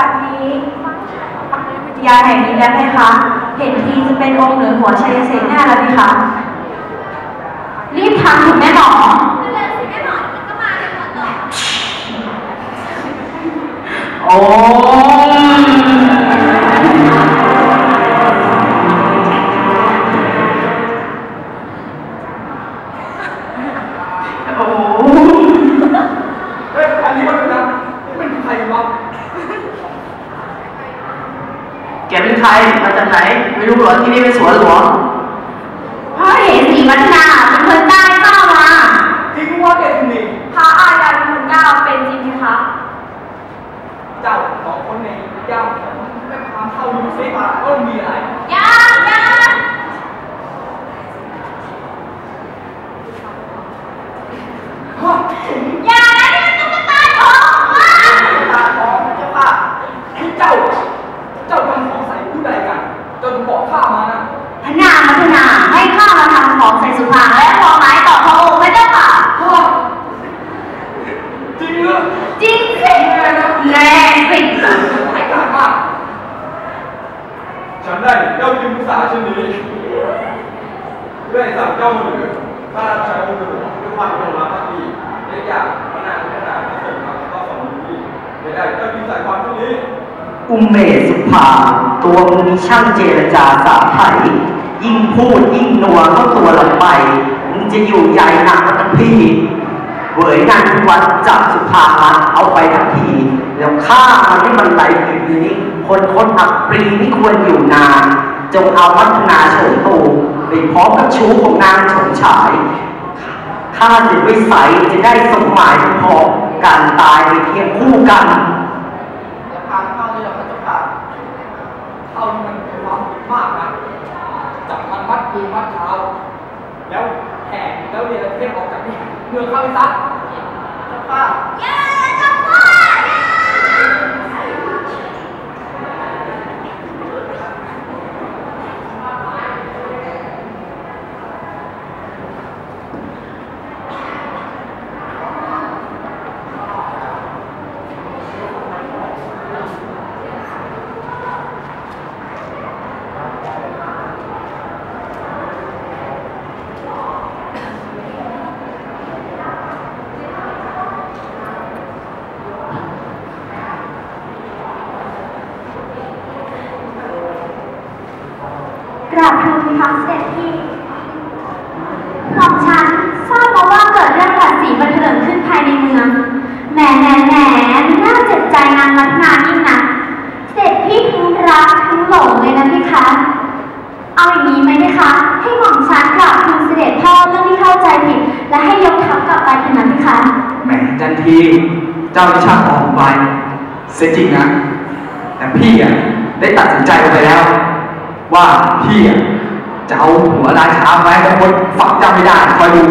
บัดนี้ยาแห่งนี้แล้วไหมคะ เห็นทีจะเป็นองค์เหนือหัวชัยเสนแน่แล้วนี่คะ รีบทำถึงแม่หมอโอ้ เห็นสีวัฒนาเป็นคนใต้เข้ามา จริงว่าแกที่นี่ พระอาญาเป็นคนเก้าเป็นจริงไหมคะ เจ้าสองคนในย่ามของแม่พามเข้าดูซิว่ามีอะไร ยาย่า ฮะ อย่านะนี่ตุ๊กตาทองว้า ตาทองเจ้าค่ะที่เจ้า เจ้าทำของใส่ผู้ใดกัน จนบอกข้ามานะ พนาพัฒนาให้ข้ามาทำของใส่สุภาและพอไม้ต่อพระองค์ไม่เจ้าค่ะ ฮะจริงเหรอ จริงสิแน่สิ หายกาจมาก ฉันได้เจ้าพิมพ์ภาษาเช่นนี้ด้วยสั่งเจ้าหรือพระราชาองค์หลวงด้วยความจงรักภักดีและอย่ากพระนางพัฒนาพระสงฆ์เข้าสมดีไม่ได้เจ้าพิมพ์ใส่ความเช่นนี้ อุมเมสุภา ตัวมึงมีช่างเจรจาสาไถยิ่งพูดยิ่งนัวเข้าตัวลงไปมึงจะอยู่ใหญ่หนักกว่าทั้งพี่เวยงานที่วัดจับสุภามันเอาไปทันที แล้วฆ่ามันให้มันไหลฝีนี้ คนคนอับปรีไม่ควรอยู่นาน จงเอาวัฒนาเฉิดตูไปพร้อมกับชู้ของนางฉงฉายข้าสิวิสัยจะได้สมหมายพอการตายในเทียงคู่กัน อย่าพานเข้าเลยหรอกพระเจ้าค่ะเข้านี่มันเป็นความผิดมากนะ จับมันมัดมือมัดเท้า แล้วแห่แล้วเรียนเทศออกจากนี่เมืองเข้าไปซะเจ้าค่ะ อย่าจับพ่ออย่า ก ราบทูลพระเสด็จพี่หม่อมฉันทราบมาว่าเกิดเรื่องหวาดสีบันเทิงขึ้นภายในเมือง แหมแหมแหมน่าเจ็บใจนางรัตนายิ่งนะเสด็จพี่ทั้งรักทั้งหลงเลยนะพี่คะ เอาอย่างนี้ไหมพี่คะ ให้หม่อมฉันกราบทูลเสด็จพ่อเรื่องที่เข้าใจผิด และให้ยกทัพกลับไปเถอะนะพี่คะ แหมจันทีเจ้าวิชาออกไปเสียจริงนะ แต่พี่อะได้ตัดสินใจไปแล้ว ว่าพี่อะ จะเอาหัวราชาไว้แต่คนฝังจำไม่ได้คอยดู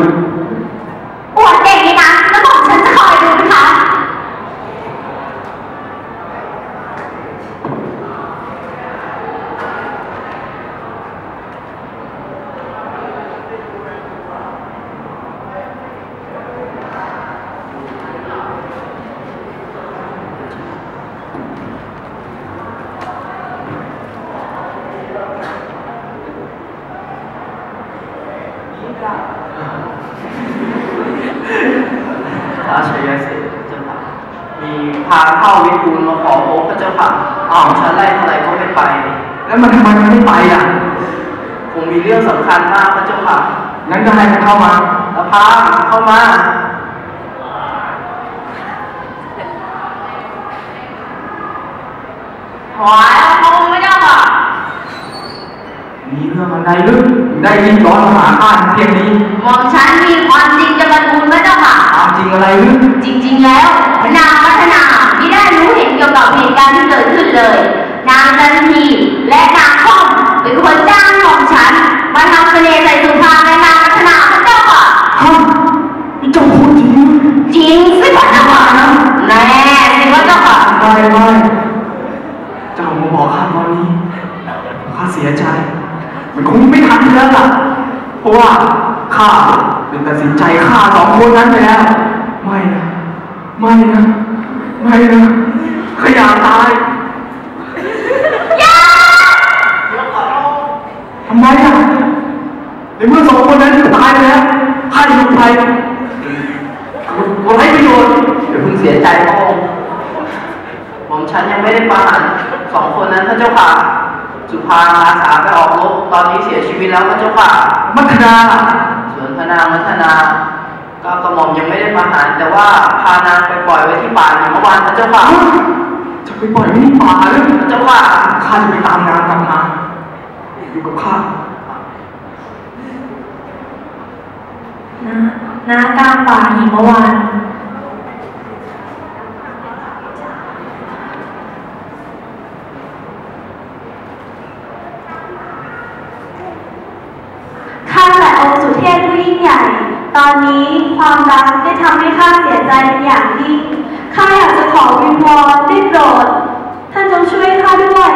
อวดเก่งนี่นะแล้วบอกฉันจะคอยดูนะคะ ชัยเสด็จเจ้าค่ะมีพาเข้าวิทูลมาขอพบพระเจ้าค่ะอ้าวฉันไล่เท่าไหร่ก็ไม่ไป แล้วมันทำไมมันไม่ไปอะคงมีเรื่องสำคัญมากพระเจ้าค่ะงั้นก็ให้มันเข้ามาแล้วพาเข้ามาหวายเอาไม่ได้ค่ะมีเรื่องอะไรลึกได้ยินร้อนมาหาข้าเพียงนี้ หม่อมฉันมีความจริงจะบรรทูลพระเจ้าค่ะตาม จริงอะไรลึกจริงๆ แล้วนางพัฒนาไม่ได้รู้เห็นเกี่ยวกับเหตุการณ์ที่เกิดขึ้นเลย นางจันทีและนางข้อมเป็นคนจ้างของฉันมาทำเสน่ห์ใส่สุภาและนางพัฒนาพระเจ้าค่ะฮะนี่เจ้าพูดจริงจริงสิพระเจ้าค่ะแน่สิพระเจ้าค่ะไม่ไม่เจ้ามาบอกข้าตอนนี้ข้าเสียใจ มันคงไม่ทันแล้วล่ะเพราะว่าข้า เป็นตัดสินใจฆ่าสองคนนั้นไปแล้วไม่นะไม่นะไม่นะขอยากตายทำไมอะในเมื่อสองคนนั้นตายไปแล้วข้าจะอยู่ไปไร้ประโยชน์เดี๋ยวเพิ่งเสียใจพระองค์ผมฉันยังไม่ได้ประหารสองคนนั้นพระเจ้าค่ะ สุภาอาสาไปออกรบตอนนี้เสียชีวิตแล้วพระเจ้าค่ะมัทนา ส่วนพระนางมัทนา ก็กระหม่อมยังไม่ได้ประหารแต่ว่าพานางไปปล่อยไว้ที่ป่าหิมะวันพระเจ้าค่ะจะไปปล่อยไว้ในป่าเลยพระเจ้าค่ะข้าจะไปตามนางกลับมาอยู่กับข้านะนากลางป่าหิมวัน ข้าแต่องค์สุเทพผู้ยิ่งใหญ่ ตอนนี้ความ รักได้ทำให้ข้าเสียใจเป็นอย่างยิ่งข้าอยากจะขอวิงวอนได้โปรดท่านจงช่วยข้าด้วย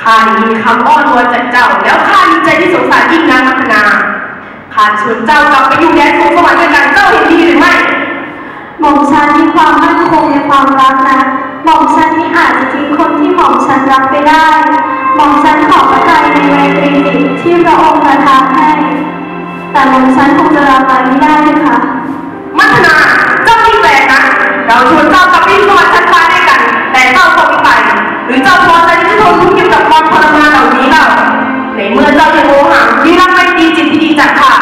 ข้าได้ยินคำอ้อนวอนจากเจ้า แล้วข้าดีใจที่สงสารยิ่งนางมัทนาข้าชวนเจ้ากลับไปอยู่แดนสวงสวรรค์ด้วยกันเจ้าเห็นดีหรือไม่หม่อมฉันมีความมั่นคงในความรักนะห ม่อมฉันนี้อาจจะทิ้งคนที่หม่อมฉันรักไปได้หม่อมฉันขอพระทัยในไมตรีจิตที่พระองค์ประทานให้ แต่หม่อมฉันคงจะรับไว้ไม่ได้เลยค่ะ มัทนาเจ้าที่แปลกนะ เราชวนเจ้ากลับไปอยู่สวรรค์ชั้นฟ้าด้วยกัน แต่เจ้าคงไม่ไปหรือเจ้าพอใจที่จะทนทุกข์อยู่กับความทรมานเหล่านี้เล่าในเมื่อเจ้ายังโมหะวิรักไม่ดีจิตที่ดีจากข้า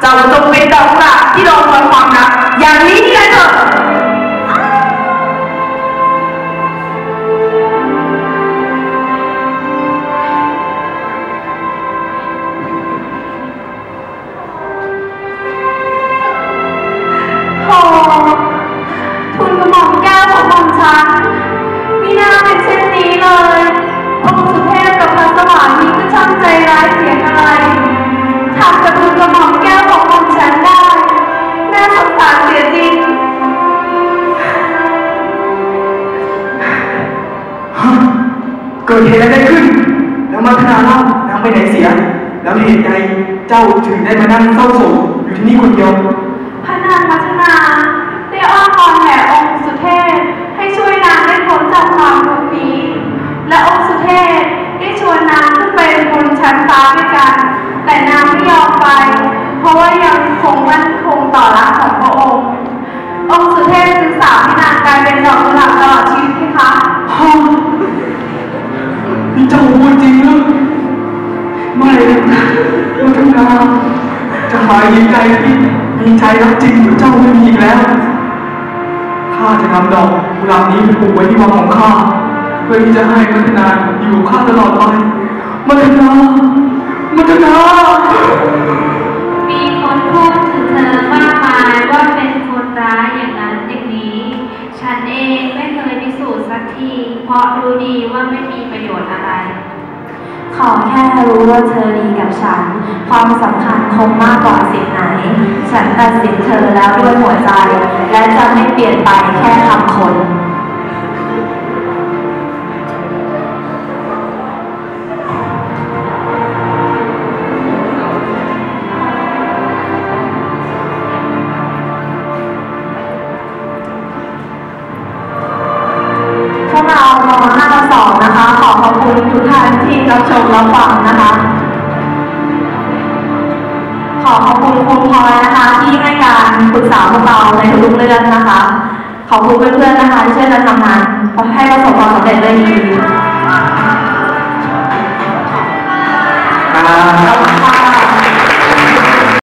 เจ้าจงเป็นดอกกุหลาบที่รอคอยความรัก อย่างนี้นี่แหละเถอะ ตุอะไรขึ้น แล้วมัทนาเล่านางไปไหนเสีย แล้วเหตุใดเจ้าถึงได้มานั่งเศร้าโศกอยู่ที่นี่คนเดียวพระนางมัทนาได้อ้อนวอนแห่องค์สุเทพให้ช่วยนางได้พ้นจากความทุกข์นี้ และองค์สุเทพได้ชวนนางขึ้นไปบนชั้นฟ้าด้วยกัน แต่นางไม่ยอมไป เพราะว่ายังคงมั่นคงต่อรักของพระองค์ องค์สุเทพจึงสาปให้นางกลายเป็นดอก จริงนะไม่นะมัทนาจะหายดีใจที่มีใจรักจริงของเจ้าไม่มีอีกแล้วข้าจะนำดอกกุหลาบนี้ไปปลูกไว้ที่วังของข้าเพื่อที่จะให้มัทนาอยู่กับข้าตลอดไปมัทนามัทนา ขอแค่รู้ว่าเธอดีกับฉัน ความสำคัญคงมากกว่าสิ่งไหน ฉันตัดสินเธอแล้วด้วยหัวใจ และจะไม่เปลี่ยนไปแค่ค ราม5ต่อ2นะคะขอขอบคุณทุกท่านที่รับฟังนะคะ ขอขอบคุณคุณพลอยนะคะที่ให้การปรึกษาพวกเราในทุกเรื่องนะคะ ขอบคุณเพื่อนๆนะคะที่ช่วยกันทำงานให้ประสบความสำเร็จด้ดี